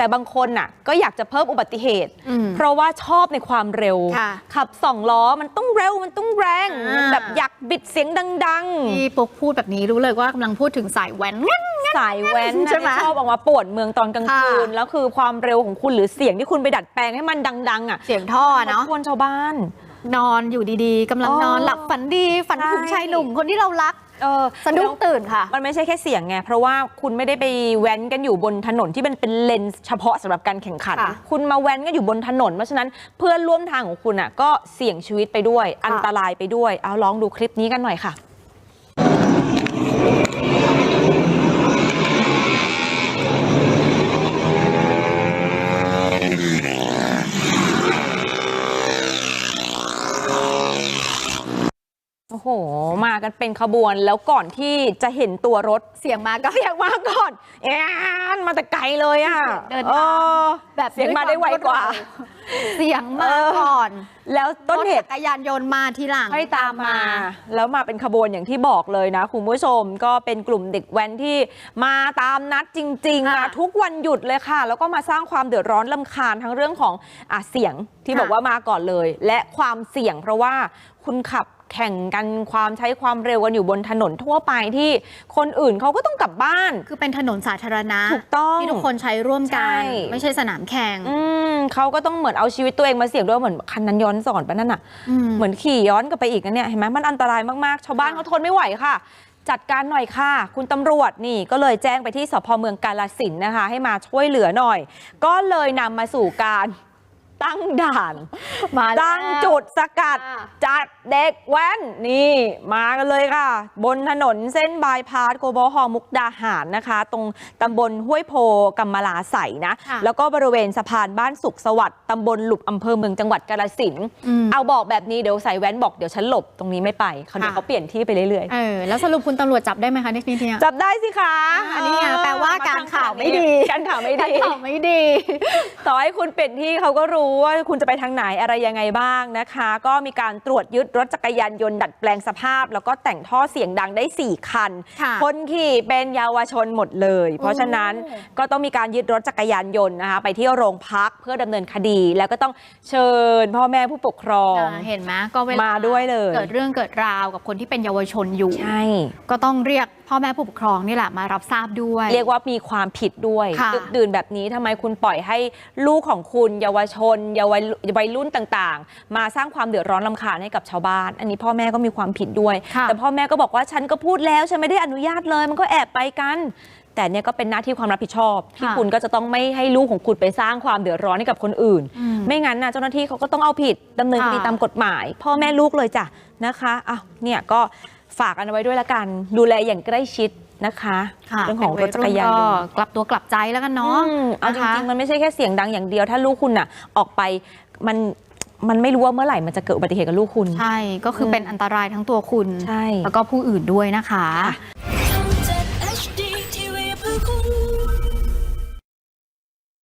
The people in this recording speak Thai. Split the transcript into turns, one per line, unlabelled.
แต่บางคนน่ะก็อยากจะเพิ่มอุบัติเหตุ
อืม
เพราะว่าชอบในความเร็ว
ค่ะ
ขับสองล้อมันต้องเร็วมันต้องแรง
อ่า
มันแบบอยากบิดเสียงดัง
ที่ปุ๊กพูดแบบนี้รู้เลยว่ากำลังพูดถึงสายแว้น
ๆสายแว้น
ใช่
นะ
ไหม
ที่ชอบออกมาปวดเมืองตอนกลางคืน
ค่ะ
แล้วคือความเร็วของคุณหรือเสียงที่คุณไปดัดแปลงให้มันดัง ๆ อะ
เสียงท่อเนาะ
รบกวนชาวบ้าน
นอนอยู่ดีๆกำลังนอน
อ๋อ
หลับฝันดีฝันถึง
ใช่
ชายหนุ่มคนที่เรารัก
เออ
สะดุ้งตื่นค่ะ
มันไม่ใช่แค่เสียงไง เพราะว่าคุณไม่ได้ไปแว้นกันอยู่บนถนนที่มันเป็นเลนส์เฉพาะสำหรับการแข่งขัน
ค่ะ
คุณมาแว้นกันอยู่บนถนน เพราะฉะนั้นเพื่อนร่วมทางของคุณอะก็เสี่ยงชีวิตไปด้วย
ค่ะ
อันตรายไปด้วย เอาลองดูคลิปนี้กันหน่อยค่ะ โอ้โห มากันเป็นขบวนแล้วก่อนที่จะเห็นตัวรถ
เสียงมาก็
เสียงมาก่อนแอนมาแต่ไกลเลยอะ
เดิน
อ
ทาง
อ
แบบ
เสียงมาได้ไวกว่า
เสียงมา
เออ
ก่อน
แล้วต้นเห
รถ
ตุ
จักรยานยนต์มาทีหลัง
ให้ตามมา แล้วมาเป็นขบวนอย่างที่บอกเลยนะคุณผู้ชมก็เป็นกลุ่มเด็กแว้นที่มาตามนัดจริงๆ
ค่ะ
มาทุกวันหยุดเลยค่ะ แล้วก็มาสร้างความเดือดร้อนลำคาญทั้งเรื่องของอะเสียงที่
ค่ะ
บอกว่ามาก่อนเลย และความเสี่ยงเพราะว่าคุณขับ แข่งกันความใช้ความเร็วกันอยู่บนถนนทั่วไปที่คนอื่นเขาก็ต้องกลับบ้าน
คือเป็นถนนสาธารณะ
ถูกต้อง
ที่ทุกคนใช้ร่วมกัน
ใช่
ไม่ใช่สนามแข่ง
อืมเขาก็ต้องเหมือนเอาชีวิตตัวเองมาเสี่ยงด้วยเหมือนคันนั้นย้อนสอนปะนั่นน่ะ
อืม
เหมือนขี่ย้อนกลับไปอีกนะเนี่ยเห็นไหมมันอันตรายมากๆชาวบ้าน
ค่ะ
เขาทนไม่ไหวค่ะจัดการหน่อยค่ะ คุณตำรวจนี่ก็เลยแจ้งไปที่สพเมืองกาลสินธุ์นะคะ ให้มาช่วยเหลือหน่อย ก็เลยนำมาสู่การ ตั้งด่าน
มาแล้ว
ตั้งจุดสกัด
ค่ะ
จัดเด็กแว้น นี่ มากันเลยค่ะ บนถนนเส้นบายพาสโกบอฮอมุกดาหารนะคะ ตรงตำบลห้วยโพกัมมลาใสนะ
ค่ะ
แล้วก็บริเวณสะพานบ้านสุขสวัสดิ์ตำบลหลุบอำเภอเมืองจังหวัดกาฬสินธุ์
อืม
เอาบอกแบบนี้เดี๋ยวใส่แว้นบอกเดี๋ยวฉันหลบตรงนี้ไม่ไปเขาเดี๋ยว
ค่ะ
เขาเปลี่ยนที่ไปเรื่อย
เออแล้วสรุปคุณตำรวจจับได้ไหมคะในทีเนี้ย
ๆจับได้สิคะ
อันนี้ไงแปลว่าการข่าวไม่ดี
การข่าวไม่ดี
ข่าวไม่ดี
ต่อให้คุณเปลี่ยนที่เขาก็รู้ว่าคุณจะไปทางไหนอะไรยังไงบ้างนะคะ ก็มีการตรวจยึดรถจักรยานยนต์ดัดแปลงสภาพ แล้วก็แต่งท่อเสียงดังได้ 4 คัน
ค่ะ
คนขี่เป็นเยาวชนหมดเลย เพราะฉะนั้น
โอ้
ก็ต้องมีการยึดรถจักรยานยนต์นะคะไปที่โรงพักเพื่อดำเนินคดี แล้วก็ต้องเชิญพ่อแม่ผู้ปกครอง
อ่าเห็นไหมก็เวลา
มาด้วยเลย
เกิดเรื่องเกิดราวกับคนที่เป็นเยาวชนอยู่
ใช่
ก็ต้องเรียกพ่อแม่ผู้ปกครองนี่แหละมารับทราบด้วย
เรียกว่ามีความผิดด้วย
ค่ะ
ดึกดื่นแบบนี้ทำไมคุณปล่อยให้ลูกของคุณเยาวชนเยาววัยรุ่นต่างๆ มาสร้างความเดือดร้อนลำคาญให้กับชาวบ้าน อันนี้พ่อแม่ก็มีความผิดด้วย
ค่ะ
แต่พ่อแม่ก็บอกว่าฉันก็พูดแล้วฉันไม่ได้อนุญาตเลย มันก็แอบไปกัน แต่เนี่ยก็เป็นหน้าที่ความรับผิดชอบ ที่
ค่ะ
คุณก็จะต้องไม่ให้ลูกของคุณไปสร้างความเดือดร้อนให้กับคนอื่น
อืม
ไม่งั้นนะเจ้าหน้าที่เขาก็ต้องเอาผิดดำเนินคดี
ค่ะ
ตามกฎหมาย พ่อแม่ลูกเลยจ้ะนะคะอะเนี่ยก็ฝากกันเอาไว้ด้วยละกัน ดูแลอย่างใกล้ชิด นะคะ
ค่ะ
เรื่องของรถจักรยานยนต์
กลับตัวกลับใจแล้วกันเนาะ
อืมเอาจ
นะคะ
ริงๆมันไม่ใช่แค่เสียงดังอย่างเดียว ถ้าลูกคุณน่ะ ออกไปมันมันไม่รู้ว่าเมื่อไหร่มันจะเกิดอุบัติเหตุกับลูกคุณ
ใช่ ก็คือเป็นอันตรายทั้งตัวคุณ
ใช่
แล้วก็ผู้อื่นด้วยนะคะ
ค่ะ